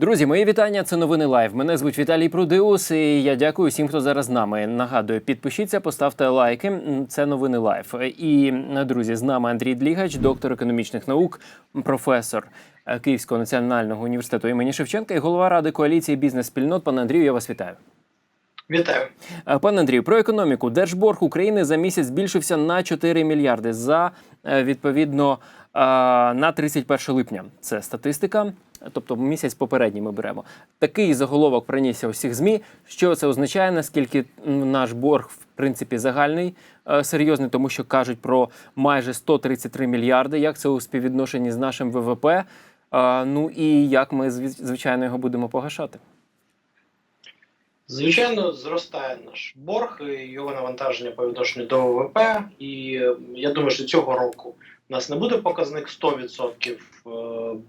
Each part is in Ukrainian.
Друзі, мої вітання. Це новини лайв. Мене звуть Віталій Прудеус, і я дякую всім, хто зараз з нами. Нагадую, підпишіться, поставте лайки. Це новини лайв. І друзі, з нами Андрій Длігач, доктор економічних наук, професор е, Київського національного університету імені Шевченка і голова ради коаліції бізнес-спільнот. Пане Андрію, я вас вітаю. Вітаю. Е, Пане Андрію, про економіку. Держборг України за місяць збільшився на 4 мільярди за е, відповідно на 31 липня. Це статистика. Тобто місяць попередній ми беремо. Такий заголовок пронісся у всіх змі. Що це означає? Наскільки наш борг в принципі загальний е, серйозний, тому що кажуть про майже 133 мільярди. Як це у співвідношенні з нашим ВВП? Е, Ну і як ми звичайно його будемо погашати? Звичайно, зростає наш борг, його навантаження по відношенню до ВВП. І я думаю, що цього року у нас не буде показник 100% е,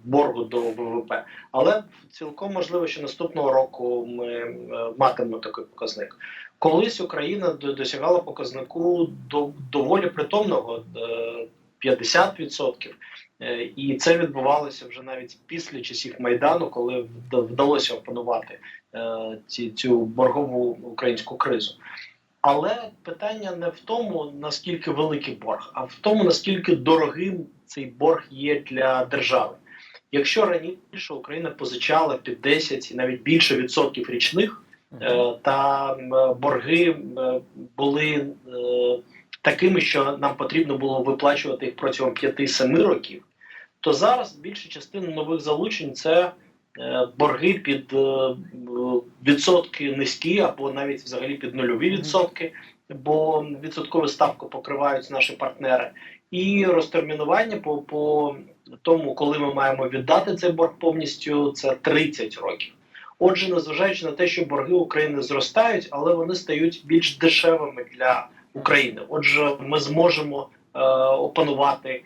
боргу до ВВП, але цілком можливо, що наступного року ми е, матимемо такий показник. Колись Україна до- досягала показнику до доволі притомного е, 50%. Е, І це відбувалося вже навіть після часів майдану, коли вда- вдалося опанувати ці, цю боргову українську кризу. Але питання не в тому, наскільки великий борг, а в тому, наскільки дорогим цей борг є для держави. Якщо раніше Україна позичала під 10 і навіть більше відсотків річних, е, та борги були е, такими, що нам потрібно було виплачувати їх протягом 5-7 років, то зараз більша частина нових залучень це е, борги під е, відсотки низькі або навіть взагалі під нульові відсотки, бо відсоткову ставку покривають наші партнери, і розтермінування по, по тому, коли ми маємо віддати цей борг повністю, це 30 років. Отже, незважаючи на те, що борги України зростають, але вони стають більш дешевими для України. Отже, ми зможемо е, опанувати е,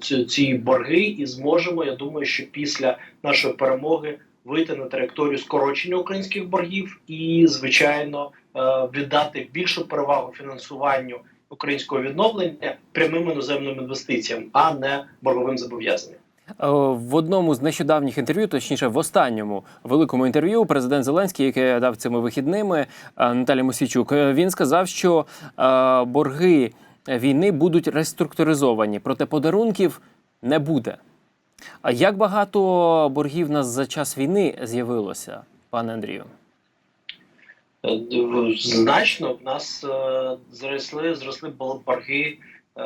ці, ці борги і зможемо. Я думаю, що після нашої перемоги вийти на траєкторію скорочення українських боргів і, звичайно, е, віддати більшу перевагу фінансуванню українського відновлення прямим іноземним інвестиціям, а не борговим зобов'язанням. Е, В одному з нещодавніх інтерв'ю, точніше, в останньому великому інтерв'ю, президент Зеленський, яке я дав цими вихідними, е, Наталі Мосійчук, е, він сказав, що е, борги війни будуть реструктуризовані, проте подарунків не буде. А як багато боргів нас за час війни з'явилося, пане Андрію? Е, Значно в нас е, зросли, зросли борги е,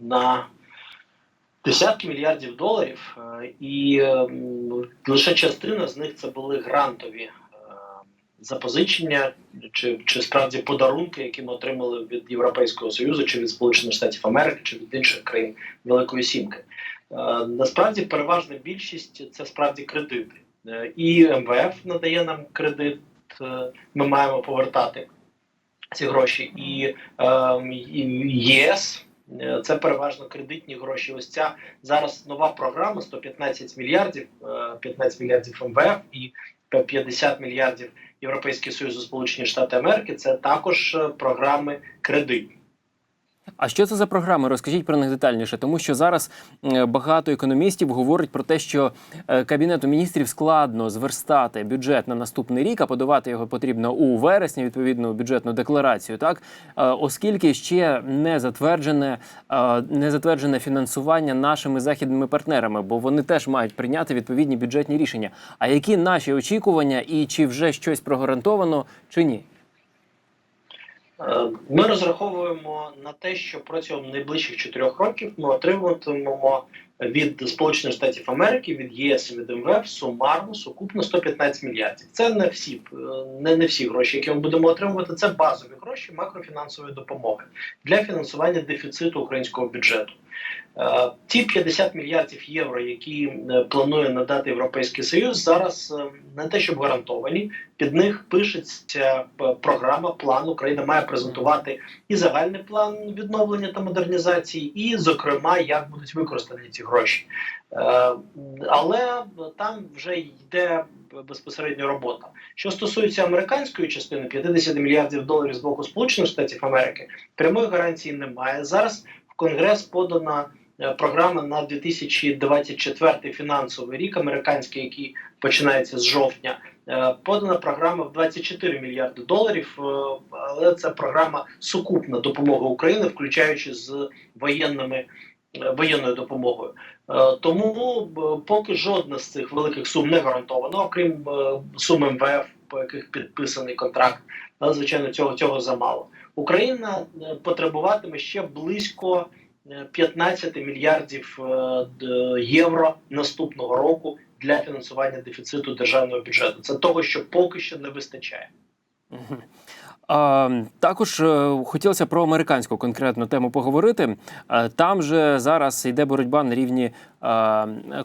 на десятки мільярдів доларів, е, і е, лише частина з них це були грантові запозичення чи, чи справді подарунки, які ми отримали від Європейського Союзу, чи від Сполучених Штатів Америки, чи від інших країн Великої Сімки. Е, Насправді переважна більшість це справді кредити. Е, І МВФ надає нам кредит, е, ми маємо повертати ці гроші. І, е, ЄС це переважно кредитні гроші. Ось ця зараз нова програма 115 мільярдів, е, 15 мільярдів МВФ і 50 мільярдів Європейський Союз Сполучені Штати Америки. Це також е, програми кредитні. А що це за програми? Розкажіть про них детальніше, тому що зараз е, багато економістів говорять про те, що е, кабінету міністрів складно зверстати бюджет на наступний рік, а подавати його потрібно у вересні, відповідну бюджетну декларацію, так Е, оскільки ще не затверджене, не затверджене фінансування нашими західними партнерами, бо вони теж мають прийняти відповідні бюджетні рішення. А які наші очікування, і чи вже щось прогарантовано, чи ні? Е, Ми розраховуємо на те, що протягом найближчих чотирьох років ми отримуватимемо від Сполучених Штатів Америки, від ЄС від МВФ сумарно сукупно 115 мільярдів. Це не всі е, не, не всі гроші, які ми будемо отримувати. Це базові гроші макрофінансової допомоги для фінансування дефіциту українського бюджету. Е, Ті 50 мільярдів євро, які планує надати Європейський Союз, зараз е, не те, щоб гарантовані. Під них пишеться е, програма, план. Україна має презентувати і загальний план відновлення та модернізації, і, зокрема, як будуть використані ці гроші. Але там вже йде безпосередньо робота. Що стосується американської частини, 50 мільярдів доларів з боку Сполучених Штатів Америки, прямої гарантії немає. Зараз в Конгрес подана програма на 2024 фінансовий рік, американський, який починається з жовтня. Е, Подана програма в 24 мільярди доларів, е, але це програма сукупна допомога України, включаючи з воєнними е, воєнною допомогою. Е, Тому е, поки жодна з цих великих сум не гарантована, окрім е, сум МВФ, по яких підписаний контракт. Але, звичайно, цього цього замало. Україна е, потребуватиме ще близько е, 15 мільярдів е, євро наступного року для фінансування дефіциту державного бюджету. Це того, що поки що не вистачає. Також е, хотілося про американську конкретну тему поговорити. Е, Там же зараз йде боротьба на рівні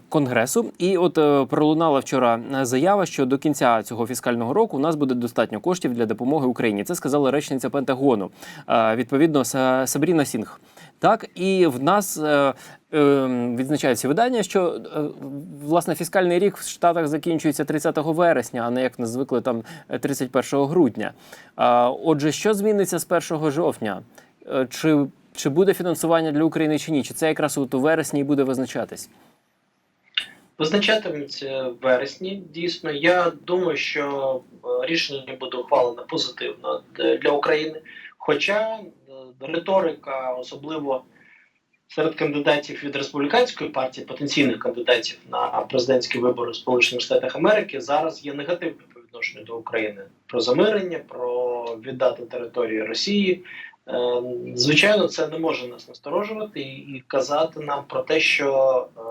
конгресу, і от пролунала вчора заява, що до кінця цього фіскального року у нас буде достатньо коштів для допомоги Україні. Це сказала речниця Пентагону. Відповідно, Са- Сабріна Сінг. Так, і в нас е, е, відзначаються видання, що е, власне фіскальний рік в Штатах закінчується 30 вересня, а не як нас звикли там е, 31 грудня. А, Отже, що зміниться з 1 жовтня? Е, Чи, чи буде фінансування для України чи ні? Чи це якраз от у вересні і буде визначатись? Визначатиметься в вересні. Дійсно, я думаю, що е, рішення буде ухвалено позитивно для України. Хоча е, риторика, особливо серед кандидатів від республіканської партії, потенційних кандидатів на президентські вибори в Сполучених Штатах Америки, зараз є негативною по відношенню до України про замирення, про віддати території Росії. Е, Звичайно, це не може нас насторожувати і, і казати нам про те, що е,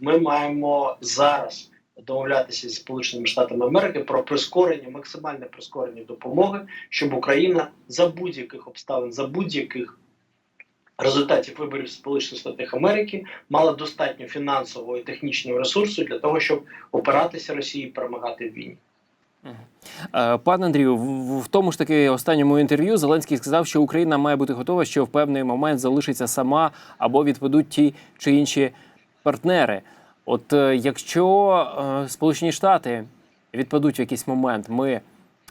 ми маємо зараз домовлятися зі Сполученими Штатами Америки про прискорення, максимальне прискорення допомоги, щоб Україна за будь-яких обставин, за будь-яких результатів виборів Сполучених Штатах Америки мала достатньо фінансового і технічного ресурсу для того, щоб опиратися Росії і перемагати в війні. Е, Пане Андрію, в тому ж таки останньому інтерв'ю Зеленський сказав, що Україна має бути готова, що в певний момент залишиться сама або відпадуть ті чи інші партнери. От е, якщо е, Сполучені Штати відпадуть в якийсь момент, ми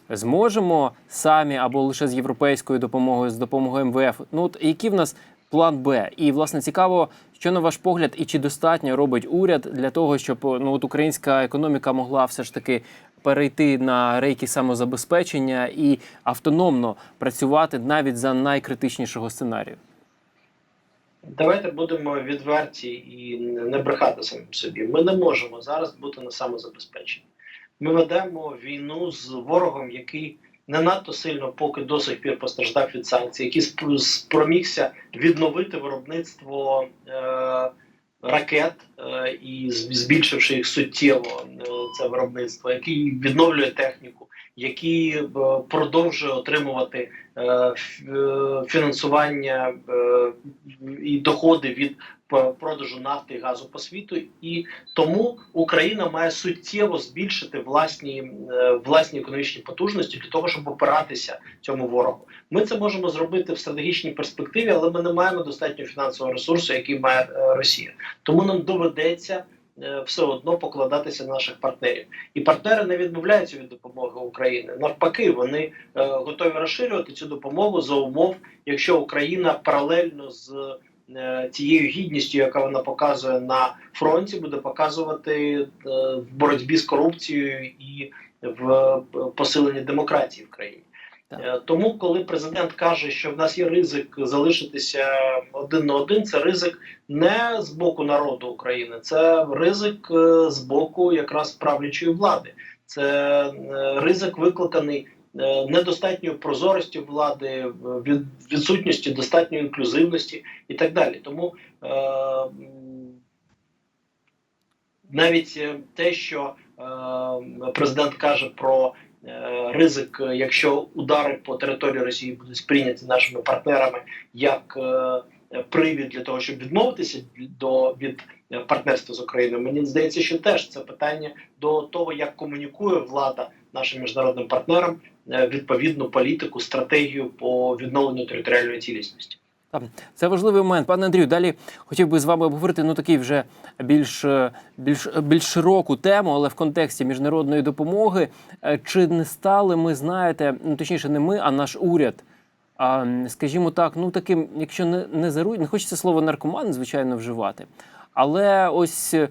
зможемо самі або лише з європейською допомогою, з допомогою МВФ. Ну от який в нас план Б? І власне цікаво, що на ваш погляд, і чи достатньо робить уряд для того, щоб ну от українська економіка могла все ж таки перейти на рейки самозабезпечення і автономно працювати навіть за найкритичнішого сценарію? Давайте будемо відверті і не брехати самим собі. Ми не можемо зараз бути на самозабезпеченні. Ми ведемо війну з ворогом, який не надто сильно поки до сих пір постраждав від санкцій, який спр- спромігся відновити виробництво е, ракет е, і збільшивши їх суттєво е, це виробництво, який відновлює техніку, який е, продовжує отримувати е, е, фінансування і доходи від продажу нафти і газу по світу, і тому Україна має суттєво збільшити власні власні економічні потужності для того, щоб опиратися цьому ворогу. Ми це можемо зробити в стратегічній перспективі, але ми не маємо достатньо фінансового ресурсу, який має Росія. Тому нам доведеться. Е, Все одно покладатися на наших партнерів, і партнери не відмовляються від допомоги України. Навпаки, вони е, готові розширювати цю допомогу за умов, якщо Україна паралельно з е, тією гідністю, яка вона показує на фронті, буде показувати е, в боротьбі з корупцією і в е, посиленні демократії в країні. Е, Тому, коли президент каже, що в нас є ризик залишитися один на один, це ризик не з боку народу України, це ризик е, з боку якраз правлячої влади. Це е, ризик викликаний недостатньою прозорістю влади, відсутністю достатньої інклюзивності і так далі. Тому навіть те, що президент каже про ризик, е, якщо удари по території Росії будуть сприйняті нашими партнерами як е, привід для того, щоб відмовитися до від е, партнерства з Україною, мені здається, що теж це питання до того, як комунікує влада нашим міжнародним партнерам е, відповідну політику, стратегію по відновленню територіальної цілісності. Це важливий момент. Пане Андрію, далі хотів би з вами обговорити ну такий вже більш, е, більш, більш широку тему, але в контексті міжнародної допомоги. Е, Чи не стали ми, знаєте, ну точніше, не ми, а наш уряд а, скажімо так, ну таким, якщо не, не зару... не хочеться слово наркоман, звичайно, вживати. Але ось е,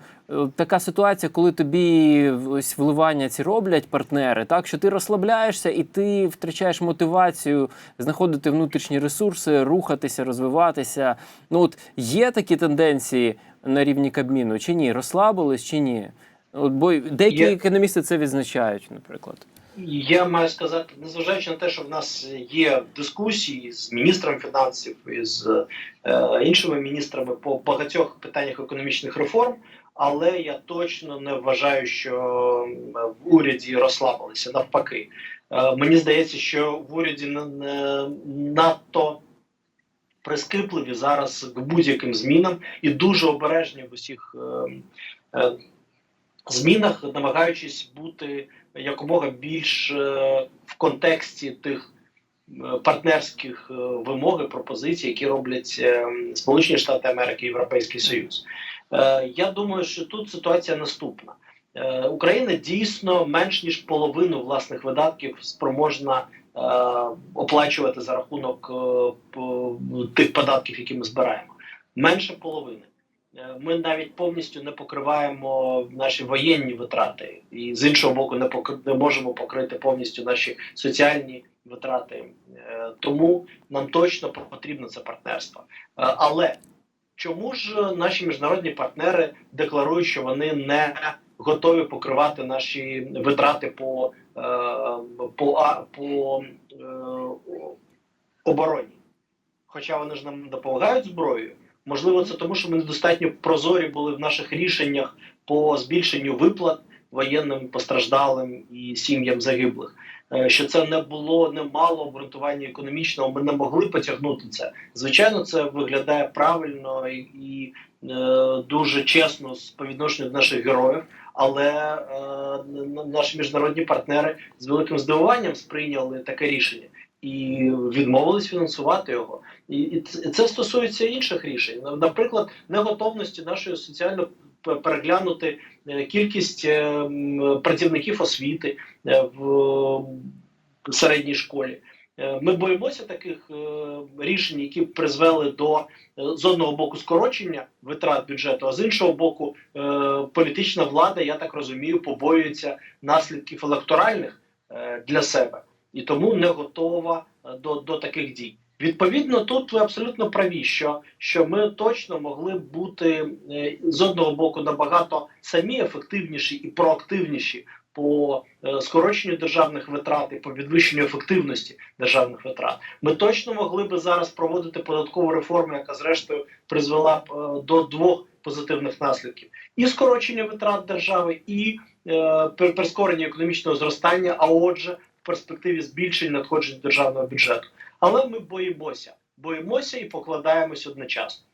така ситуація, коли тобі ось вливання ці роблять партнери, так що ти розслабляєшся і ти втрачаєш мотивацію знаходити внутрішні ресурси, рухатися, розвиватися. Ну от є такі тенденції на рівні Кабміну чи ні? Розслабились чи ні? От бо деякі Є. економісти це відзначають, наприклад. Я маю сказати, незважаючи на те, що в нас є дискусії з міністром фінансів і з е, іншими міністрами по багатьох питаннях економічних реформ, але я точно не вважаю, що в уряді розслабилися. Навпаки, е, мені здається, що в уряді не, не надто прискіпливі зараз к будь-яким змінам і дуже обережні в усіх е, е, змінах, намагаючись бути якомога більш е, в контексті тих е, партнерських е, вимог і пропозицій, які роблять Сполучені Штати Америки і Європейський Союз. Я думаю, що тут ситуація наступна. Україна дійсно менш ніж половину власних видатків спроможна е, оплачувати за рахунок е, тих податків, які ми збираємо. Менше половини. Е, Ми навіть повністю не покриваємо наші воєнні витрати, і з іншого боку, не пок- не можемо покрити повністю наші соціальні витрати. Е, Тому нам точно потрібно це партнерство. Е, Але чому ж наші міжнародні партнери декларують, що вони не готові покривати наші витрати по, по, по обороні? Хоча вони ж нам допомагають зброєю. Можливо, це тому, що ми недостатньо прозорі були в наших рішеннях по збільшенню виплат воєнним постраждалим і сім'ям загиблих. Е, Що це не було, не мало обґрунтування економічного, ми не могли потягнути це. Звичайно, це виглядає правильно і, і е, дуже чесно з по відношенню до наших героїв. Але е, наші міжнародні партнери з великим здивуванням сприйняли таке рішення і відмовились фінансувати його. І, і це- стосується інших рішень. Наприклад, неготовності нашої соціально переглянути е, кількість е, працівників освіти е, в середній школі. Ми боїмося таких рішень, які призвели до з одного боку скорочення витрат бюджету, а з іншого боку, політична влада, я так розумію, побоюється наслідків електоральних для себе і тому не готова до, до таких дій. Відповідно, тут ви абсолютно праві, що, що ми точно могли б бути е, з одного боку набагато самі ефективніші і проактивніші по е, скороченню державних витрат і по підвищенню ефективності державних витрат. Ми точно могли би зараз проводити податкову реформу, яка зрештою призвела б е, до двох позитивних наслідків: і скорочення витрат держави, і е, прискорення економічного зростання. А отже, в перспективі збільшення надходжень державного бюджету. Але ми боїмося, боїмося і покладаємось одночасно.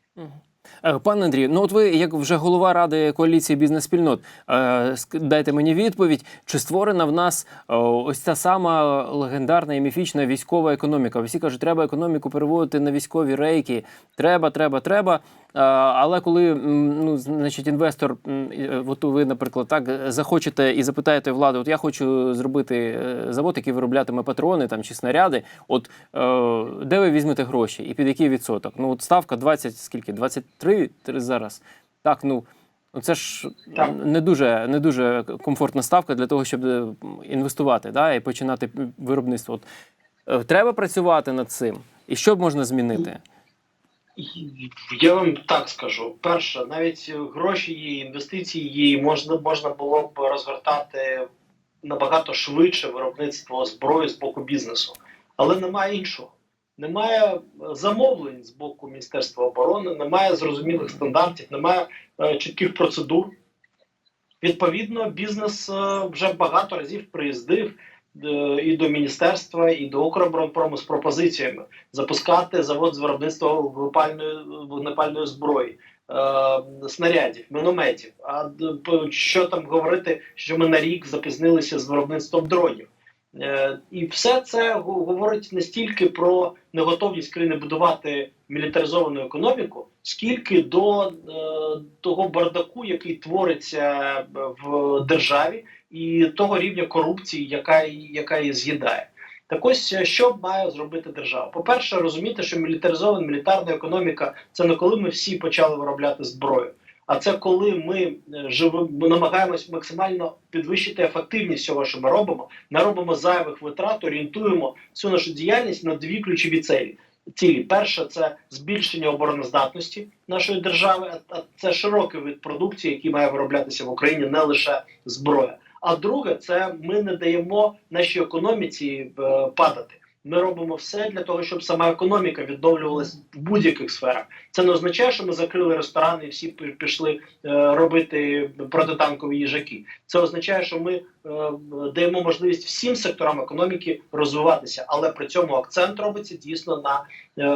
Е, Пане Андрію, ну от ви, як вже голова ради коаліції бізнес-спільнот, е, дайте мені відповідь, чи створена в нас е, ось ця сама легендарна і міфічна військова економіка? Всі кажуть, треба економіку переводити на військові рейки. Треба, треба, треба. Е, Але коли ну, значить, інвестор, е, от ви, наприклад, так захочете і запитаєте владу, от я хочу зробити е, завод, який вироблятиме патрони там чи снаряди. От де ви візьмете гроші і під який відсоток? Ну от ставка 20, скільки? 23 зараз. Так, ну. Це ж не дуже, не дуже комфортна ставка для того, щоб інвестувати да, і починати виробництво. От, треба працювати над цим. І що б можна змінити? Я вам так скажу: перше, навіть гроші є, інвестиції і можна можна було б розгортати набагато швидше виробництво зброї з боку бізнесу, але немає іншого. Немає е, замовлень з боку Міністерства оборони, немає зрозумілих стандартів, немає е, чітких процедур. Відповідно, бізнес е, вже багато разів приїздив і до міністерства, і до Укроборонпрому з пропозиціями запускати завод з виробництва вогнепальної вогнепальної зброї, е, снарядів, мінометів. А що там говорити, що ми на рік запізнилися з виробництвом дронів? Е, і все це говорить не стільки про неготовність країни будувати мілітаризовану економіку, скільки до е, того бардаку, який твориться в державі, і того рівня корупції, яка, яка її з'їдає. Так ось е, що має зробити держава? По-перше, розуміти, що мілітаризована мілітарна економіка це не коли ми всі почали виробляти зброю. А це коли ми е, живемо, намагаємось максимально підвищити ефективність всього, що ми робимо, не робимо зайвих витрат, орієнтуємо всю нашу діяльність на дві ключові цілі. Цілі перше це збільшення обороноздатності нашої держави. А це широкий вид продукції, який має вироблятися в Україні, не лише зброя. А друге, це ми не даємо нашій економіці е, падати. Ми робимо все для того, щоб сама економіка відновлювалася в будь-яких сферах. Це не означає, що ми закрили ресторани і всі пішли е, робити протитанкові їжаки. Це означає, що ми е, даємо можливість всім секторам економіки розвиватися, але при цьому акцент робиться дійсно на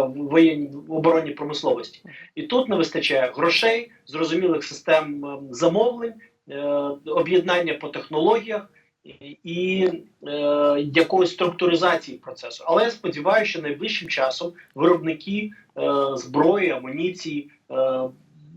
воєнній оборонній промисловості. І тут не вистачає грошей, зрозумілих систем е, замовлень, об'єднання по технологіях. і- І е, якоїсь структуризації процесу, але я сподіваюся, що найближчим часом виробники е, зброї, амуніції е,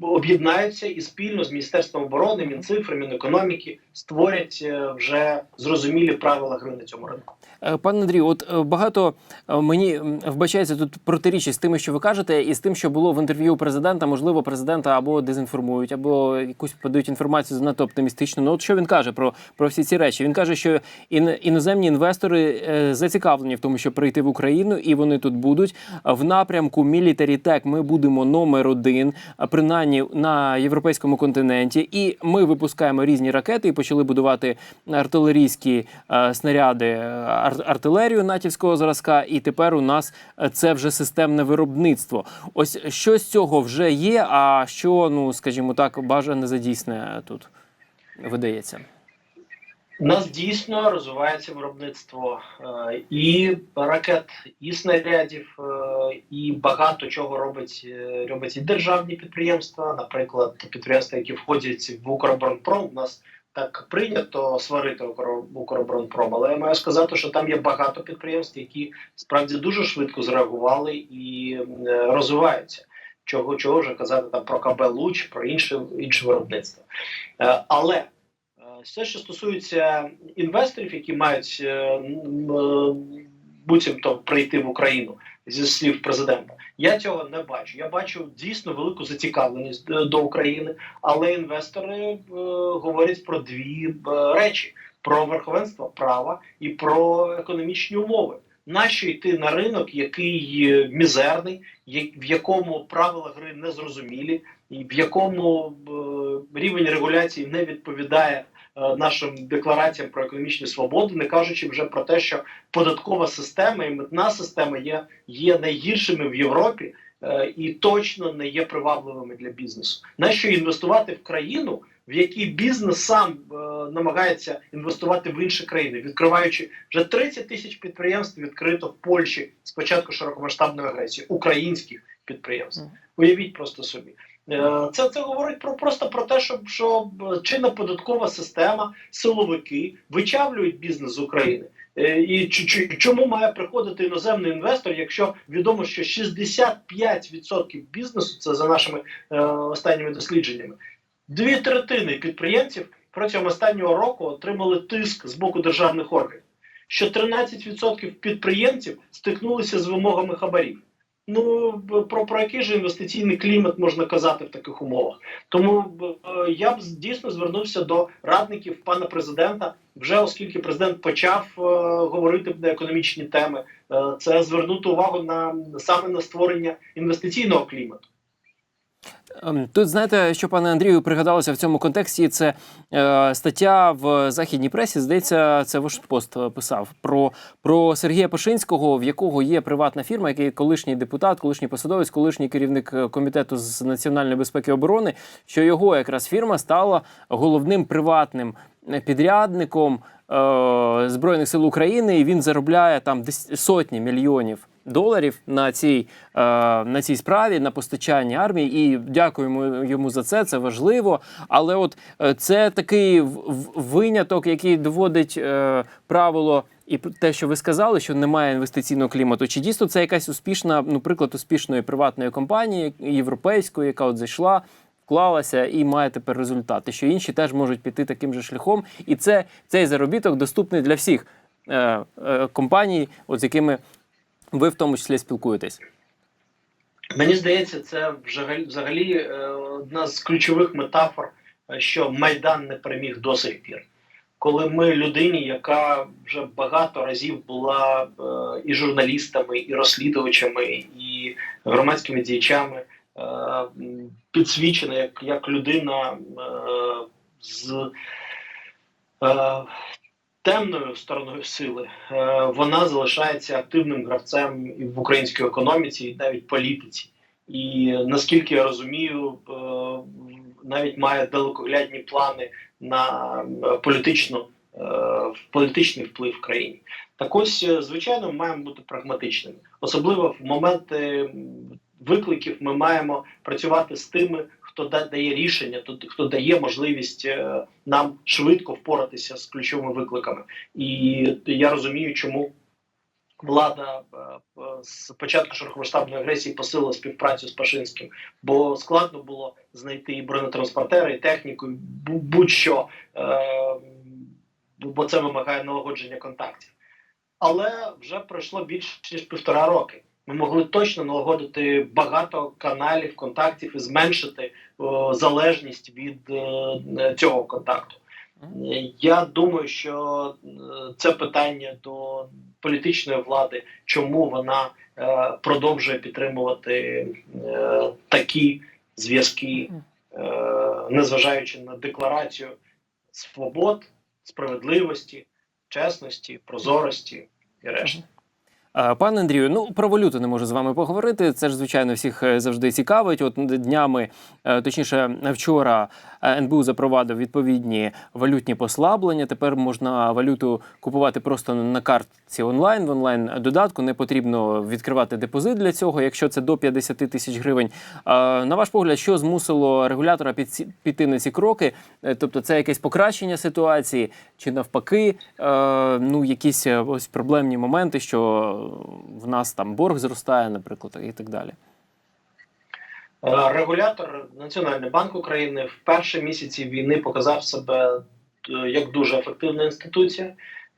об'єднаються і спільно з міністерством оборони, мінцифри, мінекономіки створять е, вже зрозумілі правила гри на цьому ринку. Е, Пане Андрію, от е, багато мені вбачається тут протирічі з тим, що ви кажете, і з тим, що було в інтерв'ю президента. Можливо, президента або дезінформують, або якусь подають інформацію занадто оптимістично. Ну от що він каже про, про всі ці речі? Він каже, що ін, іноземні інвестори зацікавлені в тому, щоб прийти в Україну, і вони тут будуть в напрямку Tech Ми будемо номер один, принаймні на європейському континенті. І ми випускаємо різні ракети і почали будувати артилерійські е, снаряди, е, артилерію натівського зразка. І тепер у нас е, це вже системне виробництво. Ось що з цього вже є, а що, ну скажімо так, бажане задійсне тут видається. У нас дійсно розвивається виробництво і ракет, і снарядів, і багато чого робить, робить і державні підприємства. Наприклад, підприємства, які входять в Укроборонпром. У нас так прийнято сварити Укро- Укроборонпром, але я маю сказати, що там є багато підприємств, які справді дуже швидко зреагували і е, розвиваються. Чого чого вже казати там про КБ Луч, про інше інше виробництво. Е, Але е, все, що стосується інвесторів, які мають буцімто прийти в Україну зі слів президента, я цього не бачу. Я бачу дійсно велику зацікавленість до України, але інвестори е, говорять про дві е, речі: про верховенство права і про економічні умови. Нащо йти на ринок, який мізерний, в якому правила гри не зрозумілі, і в якому е, рівень регуляції не відповідає нашим деклараціям про економічні свободи, не кажучи вже про те, що податкова система і митна система є, є найгіршими в Європі е, і точно не є привабливими для бізнесу. Нащо інвестувати в країну, в якій бізнес сам е, намагається інвестувати в інші країни, відкриваючи вже 30 тисяч підприємств відкрито в Польщі з початку широкомасштабної агресії, українських підприємств. Уявіть просто собі. Е, Це, це говорить про просто про те, що, що чинна податкова система, силовики вичавлюють бізнес з України. Е, І чому має приходити іноземний інвестор, якщо відомо, що 65% бізнесу це за нашими е, останніми дослідженнями, дві третини підприємців протягом останнього року отримали тиск з боку державних органів. Що 13% підприємців стикнулися з вимогами хабарів. Ну про, про який же інвестиційний клімат можна казати в таких умовах? Тому е, я б дійсно звернувся до радників пана президента, вже оскільки президент почав е, говорити на економічні теми, е, це звернути увагу на саме на створення інвестиційного клімату. Ем, Тут знаєте, що пане Андрію пригадалося в цьому контексті. Це е, стаття в західній пресі. Здається, це Вашпост е, писав про, про Сергія Пашинського, в якого є приватна фірма, який колишній депутат, колишній посадовець, колишній керівник е, комітету з національної безпеки і оборони. Що його якраз фірма стала головним приватним е, підрядником е, збройних сил України, і він заробляє там сотні мільйонів доларів на цій, е, на цій справі, на постачанні армії. І дякуємо йому за це. Це важливо. Але от е, це такий виняток, який доводить е, правило. І те, що ви сказали, що немає інвестиційного клімату, чи дійсно це якась успішна, ну приклад успішної приватної компанії європейської, яка от зайшла, вклалася і має тепер результати, що інші теж можуть піти таким же шляхом, і це цей заробіток доступний для всіх е, е, компаній, от з якими ви в тому числі спілкуєтесь? Мені здається, це взагалі, е, одна з ключових метафор, е, що Майдан не переміг до сих пір. Коли ми людині, яка вже багато разів була е, і журналістами, і розслідувачами, і громадськими діячами, підсвічена як, як людина з темною стороною сили, е, вона залишається активним гравцем і в українській економіці, і навіть політиці. І наскільки я розумію, е, навіть має далекоглядні плани на е, політичну, політичний вплив в країні. Так ось, звичайно, ми маємо бути прагматичними. Особливо в моменти викликів ми маємо працювати з тими, хто дає рішення, хто дає можливість е, нам швидко впоратися з ключовими викликами. І я розумію, чому влада е, е, з початку широкомасштабної агресії посилила співпрацю з Пашинським, бо складно було знайти і бронетранспортери, і техніку, і будь-що, бо це вимагає налагодження контактів. Але вже пройшло більше ніж півтора роки. Ми могли точно налагодити багато каналів, контактів і зменшити о, залежність від е, цього контакту. Я думаю, що е, це питання до політичної влади, чому вона е, продовжує підтримувати е, такі зв'язки, е, незважаючи на декларацію свобод, справедливості, чесності, прозорості і решта. Е, Пане Андрію, ну про валюту не можу з вами поговорити. Це ж звичайно всіх е, завжди цікавить. От днями, е, точніше, вчора НБУ запровадив відповідні валютні послаблення. Тепер можна валюту купувати просто на картці онлайн. В онлайн додатку не потрібно відкривати депозит для цього, якщо це до 50 тисяч гривень. На ваш погляд, що змусило регулятора піти на ці кроки? Е, Тобто, це якесь покращення ситуації, чи навпаки, е, ну якісь е, ось проблемні моменти, що в нас там борг зростає, наприклад, і так далі. Е, Регулятор Національний банк України в перші місяці війни показав себе е, як дуже ефективна інституція,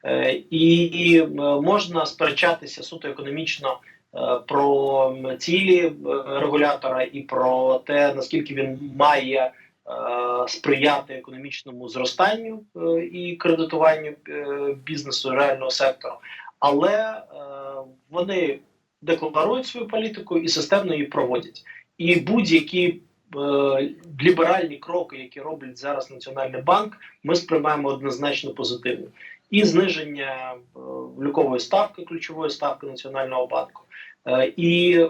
Е, і можна сперечатися суто економічно про цілі регулятора і про те, наскільки він має сприяти економічному зростанню і кредитуванню бізнесу реального сектору, але вони декларують свою політику і системно її проводять. І будь-які е, ліберальні кроки, які роблять зараз Національний банк, ми сприймаємо однозначно позитивно. І зниження е, влікової ставки, ключової ставки Національного банку, е, і е,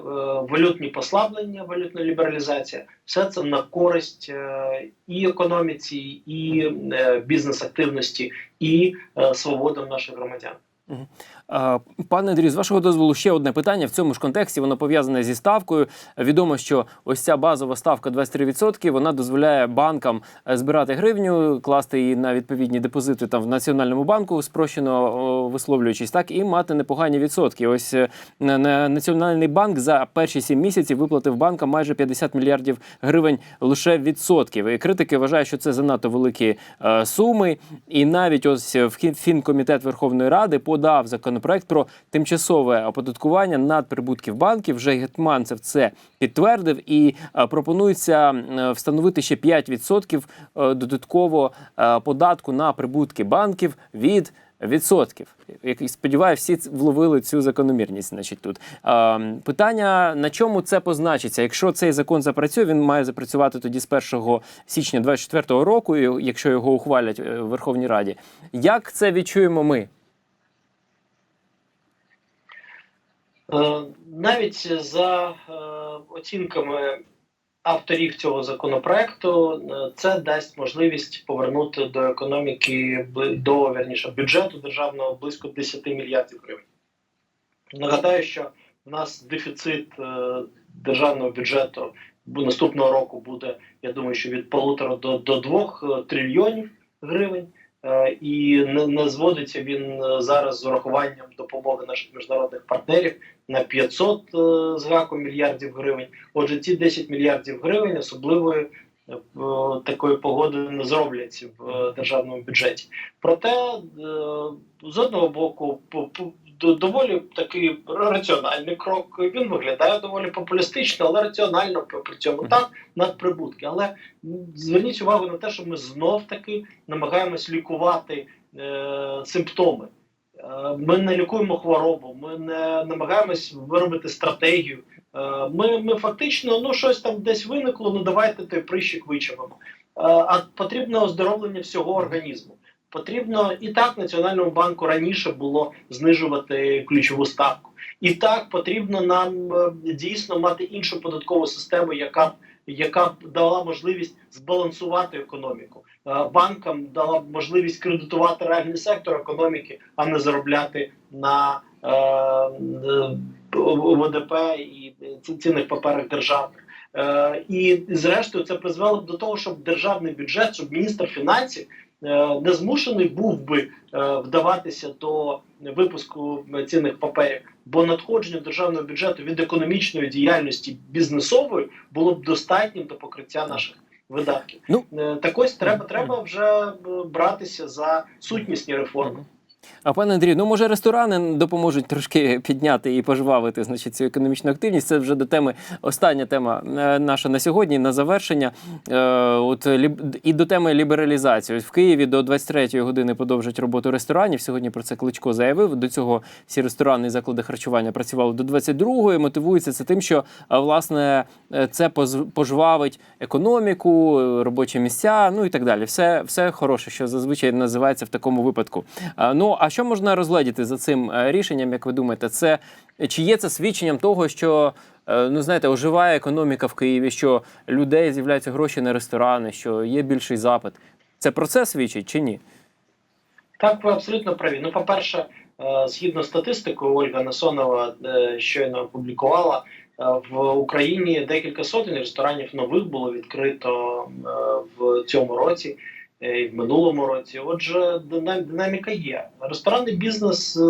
валютні послаблення, валютна лібералізація все це на користь е, і економіці, і е, бізнес-активності, і е, свободам наших громадян. Пане Андрію, з вашого дозволу, ще одне питання в цьому ж контексті. Воно пов'язане зі ставкою. Відомо, що ось ця базова ставка 23%, вона дозволяє банкам е, збирати гривню, класти її на відповідні депозити там в національному банку, спрощено висловлюючись, так і мати непогані відсотки. Ось е, на- на- національний банк за перші сім місяців виплатив банкам майже 50 мільярдів гривень лише відсотків. І критики вважають, що це занадто великі е, суми. І навіть ось в Фін- фінкомітет Верховної Ради подав законопроект про тимчасове оподаткування надприбутків банків. Вже Гетманцев це підтвердив і е, пропонується е, встановити ще 5% е, додатково податку на прибутки банків від. Відсотків, як сподіваюся, всі вловили цю закономірність. Значить, тут е, питання на чому це позначиться? Якщо цей закон запрацює, він має запрацювати тоді з 1 січня 2024 року, якщо його ухвалять в Верховній Раді. Як це відчуємо ми? Е, Навіть за е, оцінками авторів цього законопроекту, е, це дасть можливість повернути до економіки до вірніше бюджету державного близько 10 мільярдів гривень. Нагадаю, що в нас дефіцит е, державного бюджету наступного року буде, я думаю, що від полутора до, до двох е, трильйонів гривень. Е, І не, зводиться він е, зараз з урахуванням допомоги наших міжнародних партнерів на 500 е, з мільярдів гривень. Отже, ці 10 мільярдів гривень особливої такої погоди не зробляться в державному бюджеті. Проте з одного боку, доволі такий раціональний крок. Він виглядає доволі популістично, але раціонально при цьому так надприбутки. Але зверніть увагу на те, що ми знов таки намагаємось лікувати е, симптоми. Е, Ми не лікуємо хворобу, ми не намагаємось виробити стратегію. Е, Ми, ми фактично ну щось там десь виникло. Ну давайте той прищик вичавимо. Е, А потрібне оздоровлення всього організму. Потрібно і так Національному банку раніше було знижувати ключову ставку. І так потрібно нам е, дійсно мати іншу податкову систему, яка яка б дала можливість збалансувати економіку. Е, Банкам дала б можливість кредитувати реальний сектор економіки, а не заробляти на е, ВДП і ці- цінних паперах державних. І зрештою це призвело б до того, щоб державний бюджет, щоб міністр фінансів не змушений був би е, вдаватися до випуску цінних паперів, бо надходження державного бюджету від економічної діяльності бізнесової було б достатнім до покриття наших видатків. Ну. Е, так ось треба, треба вже е, братися за сутнісні реформи. А пане Андрію, ну може ресторани допоможуть трошки підняти і пожвавити значить, цю економічну активність. Це вже до теми остання тема е, наша на сьогодні. На завершення. Е, от і до теми лібералізації. В Києві до 23-ї години подовжать роботу ресторанів. Сьогодні про це Кличко заявив. До цього всі ресторани і заклади харчування працювали до 22-ї. Мотивується це тим, що е, власне це пожвавить економіку, робочі місця, ну і так далі. Все, все хороше, що зазвичай називається в такому випадку. А, А що можна розгледіти за цим е, рішенням, як ви думаєте, це чи є це свідченням того, що е, ну знаєте, оживає економіка в Києві, що людей з'являються гроші на ресторани, що є більший запит? Це про це свідчить чи ні? Так, ви абсолютно праві. Ну, по-перше, е, згідно статистикою, Ольга Насонова щойно опублікувала, в Україні декілька сотень ресторанів нових було відкрито в цьому році і в минулому році. Отже, динаміка є. Ресторанний бізнес, е,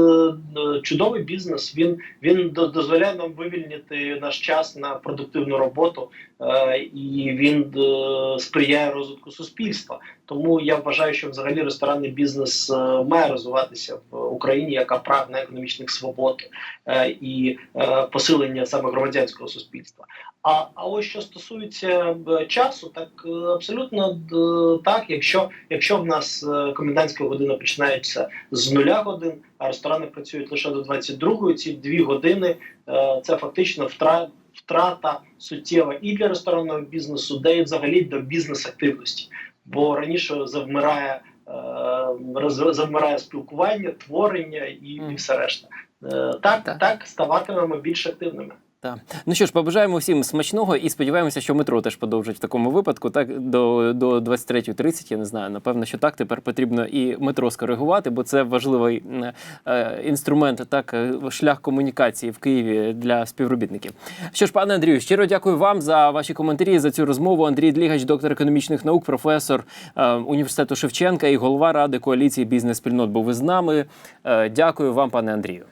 е, чудовий бізнес. Він він до- дозволяє нам вивільнити наш час на продуктивну роботу, е, і він е, сприяє розвитку суспільства. Тому я вважаю, що взагалі ресторанний бізнес е, має розвиватися в Україні, яка прагне економічних свобод е, і е, посилення саме громадянського суспільства. А, а ось що стосується е, часу, так е, абсолютно е, так. Якщо, якщо в нас комендантська година починається з нуля годин, а ресторани працюють лише до 22-ї, ці дві години це фактично втрата. Втрата суттєва і для ресторанного бізнесу, де і взагалі для бізнес-активності бо раніше завмирає, е, завмирає спілкування, творення і, і все решта. Е, так, Так. так, ставатимемо більш активними. Так. Ну що ж, побажаємо всім смачного і сподіваємося, що метро теж подовжить в такому випадку. Так до, до 23.30, я не знаю. Напевно, що так тепер потрібно і метро скоригувати, бо це важливий е, інструмент, так е, шлях комунікації в Києві для співробітників. Що ж, пане Андрію, щиро дякую вам за ваші коментарі за цю розмову. Андрій Длігач, доктор економічних наук, професор е, університету Шевченка і голова ради коаліції бізнес-спільнот. Був ви з нами. Е, дякую вам, пане Андрію.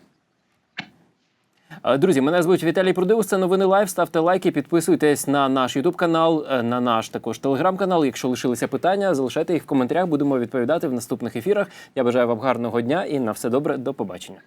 Е, Друзі, мене звуть Віталій Продивус. Це новини лайв. Ставте лайки, підписуйтесь на наш Ютуб канал, е, на наш також телеграм-канал. Якщо лишилися питання, залишайте їх в коментарях. Будемо відповідати в наступних ефірах. Я бажаю вам гарного дня і на все добре. До побачення.